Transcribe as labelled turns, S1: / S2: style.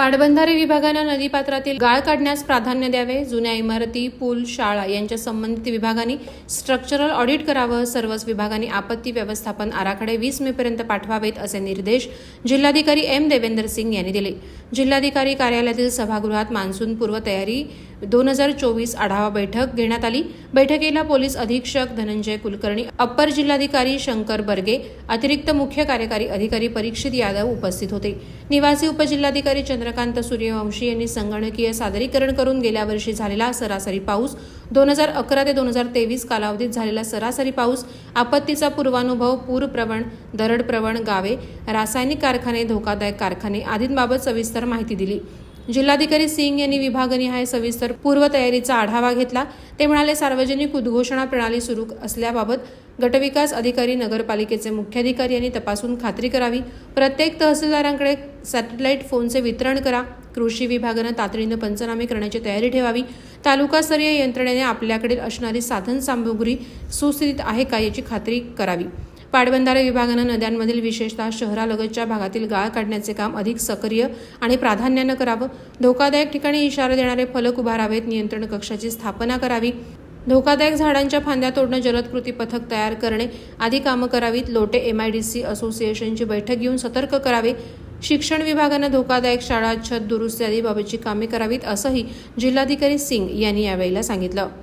S1: पाटबंधारे विभागानं नदीपात्रातील गाळ काढण्यास प्राधान्य द्यावे. जुन्या इमारती पूल शाळा यांच्या संबंधित विभागांनी स्ट्रक्चरल ऑडिट करावं. सर्वच विभागांनी आपत्ती व्यवस्थापन आराखडे वीस मेपर्यंत पाठवावेत असे निर्देश जिल्हाधिकारी एम देवेंदर सिंग यांनी दिले. जिल्हाधिकारी कार्यालयातील सभागृहात मान्सूनपूर्व तयारी दोन हजार चोवीस आढावा बैठक घेण्यात आली. बैठकीला पोलीस अधीक्षक धनंजय कुलकर्णी अप्पर जिल्हाधिकारी शंकर बर्गे अतिरिक्त मुख्य कार्यकारी अधिकारी परीक्षित यादव उपस्थित होते. निवासी उपजिल्हाधिकारी चंद्रकांत सूर्यवंशी यांनी संगणकीय सादरीकरण करून गेल्या वर्षी झालेला सरासरी पाऊस दोन हजार अकरा ते दोन हजार तेवीस कालावधीत झालेला सरासरी पाऊस आपत्तीचा पूर्वानुभव पूरप्रवण दरडप्रवण गावे रासायनिक कारखाने धोकादायक कारखाने आदींबाबत सविस्तर माहिती दिली. जिल्हाधिकारी सिंग यांनी विभागनिहाय सविस्तर पूर्वतयारीचा आढावा घेतला. ते म्हणाले सार्वजनिक उद्घोषणा प्रणाली सुरू असल्याबाबत गटविकास अधिकारी नगरपालिकेचे मुख्याधिकारी यांनी तपासून खात्री करावी. प्रत्येक तहसीलदारांकडे सॅटेलाईट फोनचे वितरण करा. कृषी विभागानं तातडीनं पंचनामे करण्याची तयारी ठेवावी. तालुकास्तरीय यंत्रणेने आपल्याकडील असणारी साधनसामुग्री सुस्थितीत आहे का याची खात्री करावी. पाटबंधारे विभागानं नद्यांमधील विशेषतः शहरालगतच्या भागातील गाळ काढण्याचे काम अधिक सक्रिय आणि प्राधान्यानं करावं. धोकादायक ठिकाणी इशारा देणारे फलक उभारावेत नियंत्रण कक्षाची स्थापना करावी. धोकादायक झाडांच्या फांद्या तोडणं जलद कृती पथक तयार करणे आदी कामं करावीत. लोटे एमआयडीसी असोसिएशनची बैठक घेऊन सतर्क करावे. शिक्षण विभागानं धोकादायक शाळा छत दुरुस्ती आदी बाबतची कामे करावीत असंही जिल्हाधिकारी सिंग यांनी यावेळेला सांगितलं.